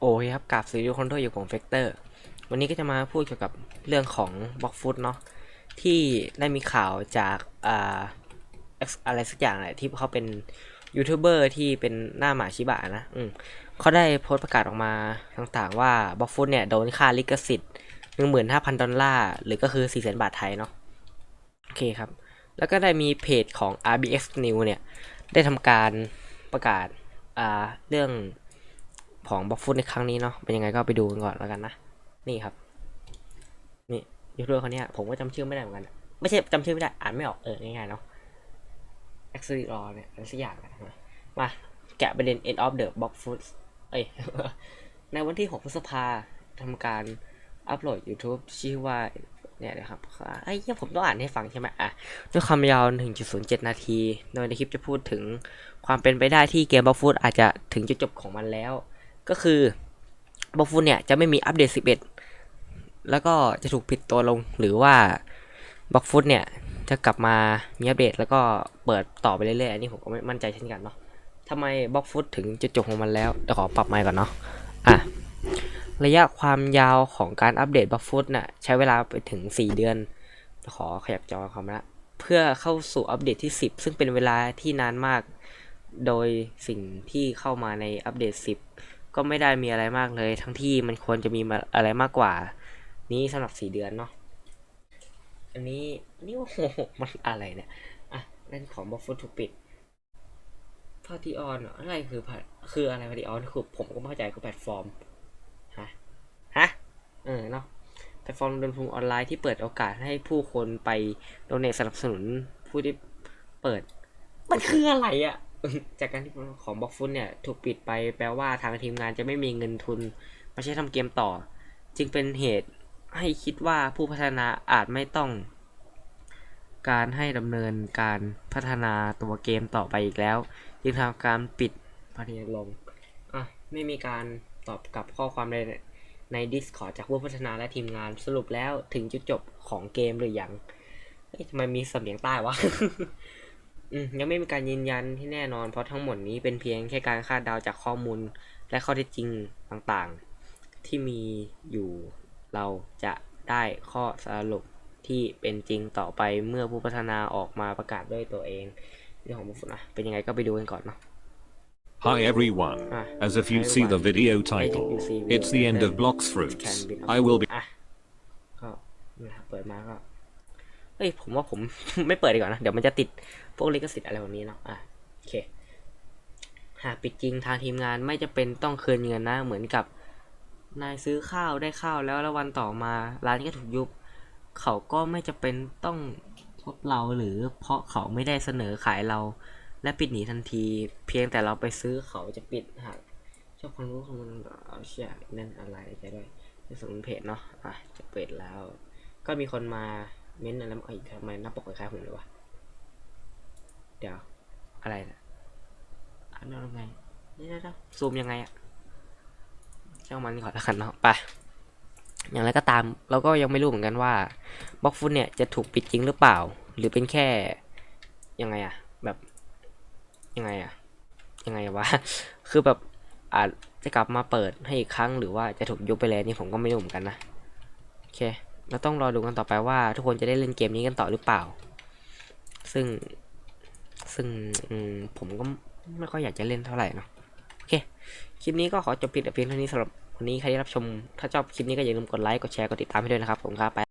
โอเคครับกับซีรีส์คอนโทรอยู่ของเฟกเตอร์วันนี้ก็จะมาพูดเกี่ยวกับเรื่องของบล็อกฟุตเนาะที่ได้มีข่าวจากอ่าอะไรสักอย่างแหละที่เขาเป็นยูทูบเบอร์ที่เป็นหน้าหมาชิบะนะอืมเขาได้โพสต์ประกาศออกมาต่างๆว่าบล็อกฟุตเนี่ยโดนค่าลิขสิทธิ์15,000ดอลลาร์หรือก็คือ400,000บาทไทยเนาะโอเคครับ แล้วก็ได้มีเพจของ RBX News เนี่ยได้ทำการประกาศอ่าเรื่อง ของบล็อกฟุตในครั้งนี้เนาะเป็นยังไงก็ไปดูกันก่อนแล้วกันนะนี่ครับนี่ยูทูบเบอร์คนนี้ผมก็จำชื่อไม่ได้เหมือนกัน ไม่ใช่จำชื่อไม่ได้อ่านไม่ออกเออง่ายๆเนาะ a x c e l r เนี่ยอะไรสักอย่างนะมาแกะประเด็น end of the box foot เอ้ยในวันที่ 6 พฤษภาทำการอัปโหลด YouTube ชื่อว่า เนี่ยนะครับไอ้ยเหี้ยผมต้องอ่านให้ฟังใช่ไหมอะ ด้วยความยาว 1.07 นาที โดยในคลิปจะพูดถึงความเป็นไปได้ที่เกมบล็อกฟุตอาจจะถึงจุดจบของมันแล้ว ก็คือบล็อกฟุตเนี่ยจะไม่มีอัปเดต 11 แล้วก็จะถูกปิดตัวลงหรือว่าบล็อกฟุตเนี่ยจะกลับมามีอัปเดตแล้วก็เปิดต่อไปเรื่อยๆ อันนี้ผมก็ไม่มั่นใจเช่นกันเนาะทำไมบล็อกฟุตถึงจุดจบของมันแล้วเดี๋ยวขอปรับไมค์ก่อนเนาะอะระยะความยาวของการอัปเดตบล็อกฟุตน่ะใช้เวลาไปถึง 4 เดือนขอขยับจอคอมละเพื่อเข้าสู่อัปเดตที่ 10 ซึ่งเป็นเวลาที่นานมาก โดยสิ่งที่เข้ามาในอัปเดต 10 ก็ไม่ได้มีอะไรมากเลย ทั้งที่มันควรจะมีมาอะไรมากกว่า นี้สำหรับ4เดือนเนาะอันนี้นี่โอ้โหมันอะไรเนี่ยอะเล่นของบล็อกฟุตถูกปิดพาร์ติออนอะไรคือพาคืออะไรพาร์ติออนคือผมก็ไม่เข้าใจคือแพลตฟอร์มฮะฮะเออเนาะแพลตฟอร์มดนทุนออนไลน์ที่เปิดโอกาสให้ผู้คนไปโดเนทสนับสนุนผู้ที่เปิด มันคืออะไรอะ่ะ จากการที่ของบล็อกฟุตเนี่ยถูกปิดไปแปลว่าทางทีมงานจะไม่มีเงินทุนมาใช้ทำเกมต่อ จึงเป็นเหตุให้คิดว่าผู้พัฒนาอาจไม่ต้องการให้ดำเนินการพัฒนาตัวเกมต่อไปอีกแล้ว จึงทำการปิดพัฒนาลงอะไม่มีการตอบกลับข้อความใดใน Discord จากผู้พัฒนาและทีมงานสรุปแล้วถึงจุดจบของเกมหรือยังทำไมมีสำเนียงใต้วะ ยังไม่มีการยืนยันที่แน่นอน เพราะทั้งหมดนี้เป็นเพียงแค่การคาดเดาจากข้อมูลและข้อเท็จจริงต่างๆ ที่มีอยู่เราจะได้ข้อสรุปที่เป็นจริงต่อไปเมื่อผู้พัฒนาออกมาประกาศด้วยตัวเองเรื่องของบุฟนะเป็นยังไงก็ไปดูกันก่อนเนาะ Hi everyone. Ah, As if you hi see the everyone. video I think title, you see it's the end then of Blocks it Fruits. can be I will be อะก็นี่ครับเปิดมาก็ เอ้ยผมว่าผมไม่เปิดดีกว่านะ เดี๋ยวมันจะติดพวกลิขสิทธิ์อะไรแบบนี้เนาะอะโอเค หากปิดจริงทางทีมงานไม่จะเป็นต้องคืนเงินนะ เหมือนกับ นายซื้อข้าวได้ข้าวแล้วแล้ววันต่อมาร้านก็ถูกยุบ เขาก็ไม่จะเป็นต้องทดเราหรือเพราะเขาไม่ได้เสนอขายเรา และปิดหนีทันที เพียงแต่เราไปซื้อเขาจะปิดหากชอบความรู้ของมันเอาเชี่ยนั่นอะไรใจด้วยในส่วนเพจเนาะอะจะเปิดแล้ว ก็มีคนมา เม้นต์อะไรมาเอ้ยทำไมหน้าปกคล้ายๆผมเลยวะ เดี๋ยว อะไรนะอันนั้นยังไงเดี๋ยวๆๆซูมยังไงอะช่างมันก่อนแล้วกันเนาะไปอย่างไรก็ตามเราก็ยังไม่รู้เหมือนกันว่าบล็อกฟุตเนี่ยจะถูกปิดจริงหรือเปล่า หรือเป็นแค่ยังไงอะแบบยังไงอะยังไงอะวะคือแบบอาจจะกลับมาเปิดให้อีกครั้งหรือว่าจะถูกยุบไปแล้วนี่ผมก็ไม่รู้เหมือนกันนะโอเค เราต้องรอดูกันต่อไปว่า ทุกคนจะได้เล่นเกมนี้กันต่อหรือเปล่า ซึ่งซึ่งผมก็ไม่ค่อยอยากจะเล่นเท่าไหร่เนาะโอเค คลิปนี้ก็ขอจบปิดแต่เพียงเท่านี้สำหรับวันนี้ใครที่รับชม ถ้าชอบคลิปนี้ก็อย่าลืมกดไลค์ กดแชร์ กดติดตามให้ด้วยนะครับผมครับไป